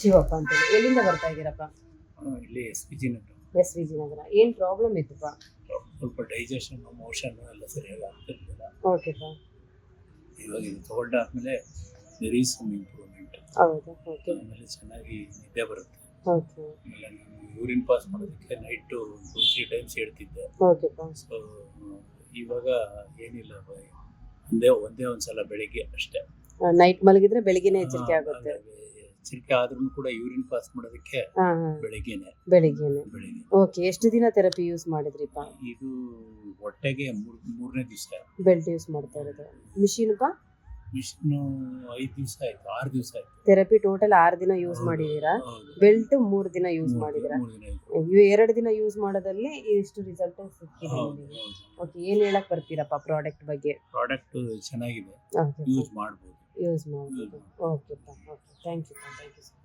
ಶಿವಪ್ಪ ಅಂತೇಳಿ. ಎಲ್ಲಿಂದ ಬರ್ತಾ ಇದ್ದೀರಪ್ಪ? ಆ, ಇಲ್ಲಿ ಎಸ್ ಪಿ ಜಿ ನಗರ. ಎಸ್ ವಿ ಜಿ ನಗರ. ಏನು ಪ್ರಾಬ್ಲಮ್ ಇತ್ತಪ್ಪ? ಸ್ವಲ್ಪ ಡೈಜೆಷನ್ ಮೋಷನ್ ಎಲ್ಲ ಸರಿಯಾಗಿ ಆಗ್ತಿರ್ಲಿಲ್ಲ. ಓಕೆಪ್ಪ ಇವಾಗ ಇದು ತಗೊಂಡಾದ್ಮೇಲೆ ದೇರ್ ಈಸ್ ಸಮ್ ಇಂಪ್ರೂವ್ಮೆಂಟ್ ಹೌದಾ ಓಕೆ ಆಮೇಲೆ ಚೆನ್ನಾಗಿ ನಿದ್ದೆ ಬರುತ್ತೆ. ಓಕೆ ಆಮೇಲೆ ನಾನು ಯೂರಿನ್ ಪಾಸ್ ಮಾಡೋದಕ್ಕೆ ನೈಟು ಟು ತ್ರೀ ಟೈಮ್ಸ್ ಹೇಳ್ತಿದ್ದೆ. ಓಕೆಪ್ಪ ಸೊ ಇವಾಗ ಏನಿಲ್ಲ. ಒಂದೇ ಒಂದೇ ಒಂದು ಸಲ ಬೆಳಿಗ್ಗೆ ಅಷ್ಟೇ. ನೈಟ್ ಮಲಗಿದ್ರೆ ಬೆಳಿಗ್ಗೆನೇ ಎಚ್ಚರಿಕೆ ಆಗುತ್ತೆ. ಎಚ್ಚರಿಕೆ ಆದ್ರೂ ಕೂಡ ಯೂರಿನ್ ಪಾಸ್ ಮಾಡೋದಕ್ಕೆ ಬೆಳಿಗ್ಗೆನೆ. ಬೆಳಿಗ್ಗೆನೆ. ಬೆಳಿಗ್ಗೆ. ಓಕೆ ಎಷ್ಟು ದಿನ ಥೆರಪಿ ಯೂಸ್ ಮಾಡಿದ್ರಿಪ್ಪ? ಇದು ಹೊಟ್ಟೆಗೆ ಮೂರ್ ಮೂರನೇ ದಿವಸ. ಬೆಲ್ಟ್ ಯೂಸ್ ಮಾಡ್ತಾ ಇರೋದು. ಮಿಷಿನ್ ಪಾ? ಮಿಷಿನ್ ಐದು ದಿವಸ ಆಯ್ತು ಆರು ದಿವಸ ಆಯ್ತು. ಥೆರಪಿ ಟೋಟಲ್ ಆರು ದಿನ ಯೂಸ್ ಮಾಡಿದೀರಾ? ಬೆಲ್ಟ್ ಮೂರು ದಿನ ಯೂಸ್ ಮಾಡಿದೀರಾ. ಇವು ಎರಡು ದಿನ ಯೂಸ್ ಮಾಡೋದಲ್ಲಿ ಇಷ್ಟು ರಿಸಲ್ಟ್ ಸಿಕ್ಕಿದೆ ನಿಮಗೆ. ಓಕೆ ಏನು ಹೇಳಕ್ ಬರ್ತೀರಪ್ಪ ಪ್ರಾಡಕ್ಟ್ ಬಗ್ಗೆ? ಪ್ರಾಡಕ್ಟ್ ಚೆನ್ನಾಗಿದೆ. ಯೂಸ್ ಮಾಡ್ಬೋದು. ಯೂಸ್ ಮಾಡ್ಬೋದು okay okay thank you thank you